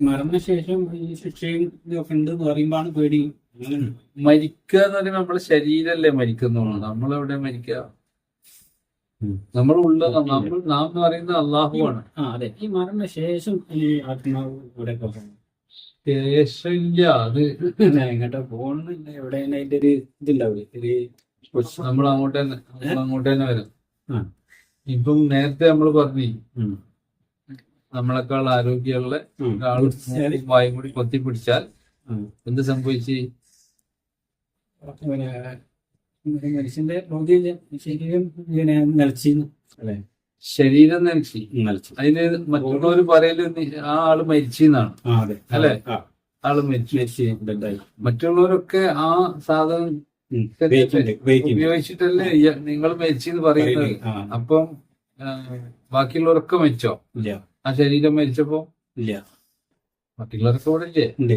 മരണശേഷം ഈ ശിക്ഷയും ഇതൊക്കെ ഉണ്ട് എന്ന് പറയുമ്പോഴാണ് പേടി. മരിക്കുക എന്ന് പറയുമ്പോൾ നമ്മളെ ശരീരമല്ലേ മരിക്കുന്നുള്ളൂ. നമ്മളെവിടെ മരിക്കുക നമ്മുടെ ഉള്ള നമ്മൾ നാം എന്ന് പറയുന്നത് അള്ളാഹുവാണ് ആ അതെ. ഈ മരണശേഷം ഈ ആത്മാവ് ഇവിടെ ശേഷമില്ല. അത് എങ്ങോട്ടാ പോകണമെന്നില്ല എവിടെ അതിന്റെ ഒരു ഇതുണ്ടാവില്ലേ? ഒരു നമ്മൾ അങ്ങോട്ട് തന്നെ നമ്മൾ അങ്ങോട്ട് തന്നെ വരും. ഇപ്പം നേരത്തെ നമ്മൾ പറഞ്ഞു. നമ്മളെക്കാൾ ആരോഗ്യമുള്ള മൂക്കും വായും കൂടി കൊത്തി പിടിച്ചാൽ. എന്ത് സംഭവിച്ചു? മനുഷ്യന്റെ ശരീരം നിലച്ചിരുന്നു അല്ലെ? ശരീരം നിലച്ചി. അതിന് മറ്റുള്ളവർ പറയൽ ആ ആൾ മരിച്ചെന്നാണ് അല്ലെ അതെ. അല്ലേ? ആൾ മരിച്ചു. മറ്റുള്ളവരൊക്കെ ആ സാധനം ഉപയോഗിച്ചിട്ടല്ലേ നിങ്ങൾ മരിച്ചെന്ന് പറയുന്നത്. അപ്പം ബാക്കിയുള്ളവരൊക്കെ മരിച്ചോ? ഇല്ല. ആ ശരീരം മരിച്ചപ്പോ ഇല്ല. ബാക്കിയുള്ളവരൊക്കെ ഇവിടെ ഇല്ലേ? ഉണ്ട്.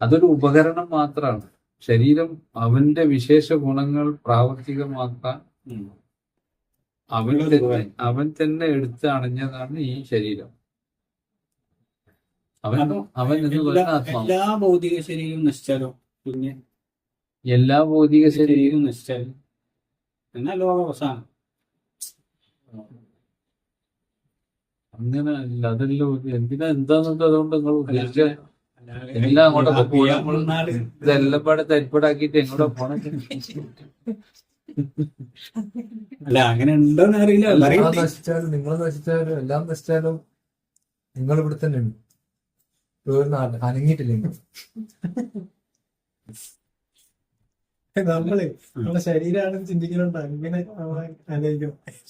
അതൊരു ഉപകരണം മാത്രമാണ് ശരീരം അവന്റെ വിശേഷ ഗുണങ്ങൾ പ്രാവർത്തികമാക്കാൻ. അവൻ തന്നെ അവൻ തന്നെ എടുത്ത് അണഞ്ഞതാണ് ഈ ശരീരം. അവൻ അവൻ എന്ന് ആത്മാവ്. എല്ലാ ഭൗതിക ശരീരവും നശിച്ചാലോ? പിന്നെ എല്ലാ ഭൗതിക ശരീരം ശരീരം നശിച്ചാലും എന്നാ ലോകം അവസാനം. അങ്ങനെ അല്ല അതല്ല എന്തിനാ എന്താന്നുണ്ട് അതുകൊണ്ട് നിങ്ങൾ ഉദ്ദേശിച്ച എല്ലാം അങ്ങോട്ട് പോയി ഇതെല്ലാം പാടെ തരിപ്പടാക്കിട്ട് എങ്ങോട്ടാ പോണേ? അല്ല അങ്ങനെ ഉണ്ടോന്ന് അറിയില്ല. അറിയില്ല. നശിച്ചാലും നിങ്ങൾ നശിച്ചാലും എല്ലാം നശിച്ചാലും നിങ്ങൾ ഇവിടെ തന്നെ ഉണ്ട്. അനങ്ങിയിട്ടില്ല. നമ്മൾ നമ്മുടെ ശരീരമാണ് ചിന്തിക്കുന്നുണ്ട് അങ്ങനെ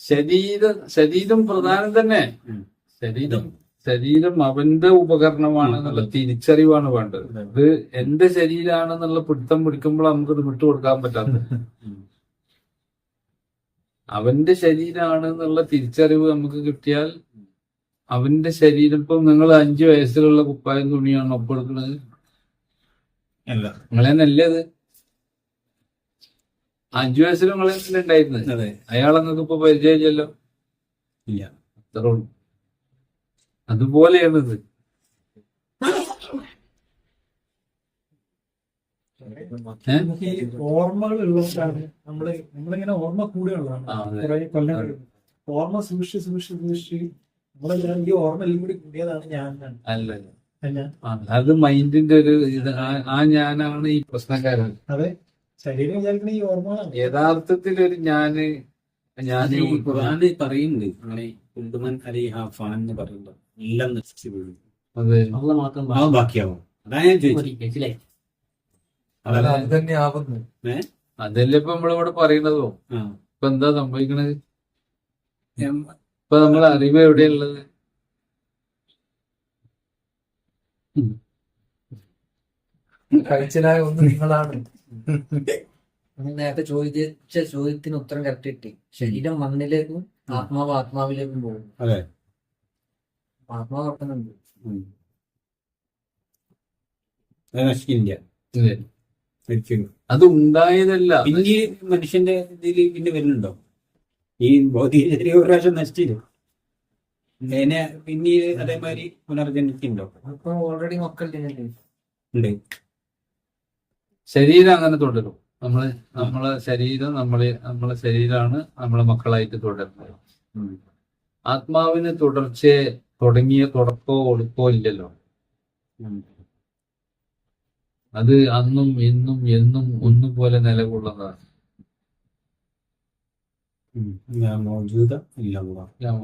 ശരീരം ശരീരം പ്രധാനം തന്നെ. ശരീരം. ശരീരം അവന്റെ ഉപകരണമാണ് നല്ല തിരിച്ചറിവാണ് വേണ്ടത്. ഇത് എന്റെ ശരീരമാണെന്നുള്ള പിടുത്തം പിടിക്കുമ്പോൾ നമുക്കത് വിട്ടുകൊടുക്കാൻ പറ്റാത്ത അവന്റെ ശരീരമാണ് എന്നുള്ള തിരിച്ചറിവ് നമുക്ക് കിട്ടിയാൽ അവന്റെ ശരീരം ഇപ്പം നിങ്ങൾ അഞ്ചു വയസ്സിലുള്ള കുപ്പായം തുണിയാണ് ഒപ്പെടുക്കുന്നത് അല്ല. നിങ്ങളെന്നല്ലേ അത് അഞ്ചു വയസ്സിൽ നിങ്ങളെ ഉണ്ടായിരുന്നത്. അതെ. അയാൾ നിങ്ങൾക്ക് ഇപ്പൊ പരിചയമില്ലല്ലോ. ഇല്ല. അത്രേ ഉള്ളൂ. അതുപോലെയാണ് ഇത് ഏ? ഈ ഓർമ്മകൾ ഉള്ളതുകൊണ്ടാണ് നമ്മൾ നമ്മളിങ്ങനെ ഓർമ്മ കൂടെയുള്ളതാണ്. കുറെ ഓർമ്മ സൂക്ഷിച്ച് സൂക്ഷിച്ച് സൂക്ഷിച്ച് നമ്മളെല്ലാം ഈ ഓർമ്മ എല്ലാം കൂടി കൂടിയതാണ് ഞാൻ. അല്ല അത് മൈൻഡിന്റെ ഒരു ഇത്. ആ- ഞാനാണ് ഈ പ്രശ്നക്കാരൻ. അതെ. ശരീരം വിചാരിക്കണ ഈ ഓർമ്മ. യഥാർത്ഥത്തിൽ ഒരു ഞാൻ ഞാൻ ഈ ഖുർആനിൽ പറയുന്നുണ്ട് അങ്ങനെ കുണ്ടുമൻ അലിഹ ഫാൻ എന്ന് പറയുന്നത്. എല്ലാം നശിച്ചു വീഴും ആ ബാക്കിയാവും. ഞാൻ ചോദിച്ചത്. അത് അത് തന്നെ ആവുന്നു. അതല്ലേ ഇപ്പൊ നമ്മളിവിടെ പറയണതോ ആ. ഇപ്പൊ എന്താ സംഭവിക്കണത്? ഇപ്പൊ നമ്മളെ അറിവ് എവിടെയുള്ളത്? കഴിച്ചലായ ഒന്ന് നിങ്ങളാണ്. നേരത്തെ ചോദിച്ച ചോദ്യത്തിന് ഉത്തരം കറക്റ്റ് കിട്ടി. ശരീരം മണ്ണിലേക്കും ആത്മാവ് ആത്മാവിലേക്കും പോകും അതെ. ആത്മാവ് ഉറക്കുന്നുണ്ട് അത്. നശിക്കില്ല അതെ. ഉണ്ടായതല്ല. പിന്നെ മനുഷ്യന്റെ ഇതിൽ പിന്നെ വരുന്നുണ്ടോ? ഈ ഭൗതിക ശരീരം ഒരു പ്രാവശ്യം നശിച്ചില്ലേ? പിന്നെ പിന്നീട് അതേമാതിരി പുനർജനിക്കുന്നുണ്ടോ അപ്പൊ ഓൾറെഡി മക്കളുടെ ഉണ്ട്. ശരീരം അങ്ങനെ തുടരും. നമ്മൾ നമ്മളെ ശരീരം നമ്മളെ നമ്മളെ ശരീരമാണ് നമ്മളെ മക്കളായിട്ട് തുടരുന്നത്. ആത്മാവിന് തുടർച്ചയെ തുടങ്ങിയ തുടക്കോ ഒടുക്കോ ഇല്ലല്ലോ. അത് അന്നും ഇന്നും എന്നും ഒന്നുപോലെ നിലകൊള്ളുന്നതാണ് ഉം. ഞാൻ മൗജൂദ ഇല്ല ഞാൻ ഞാൻ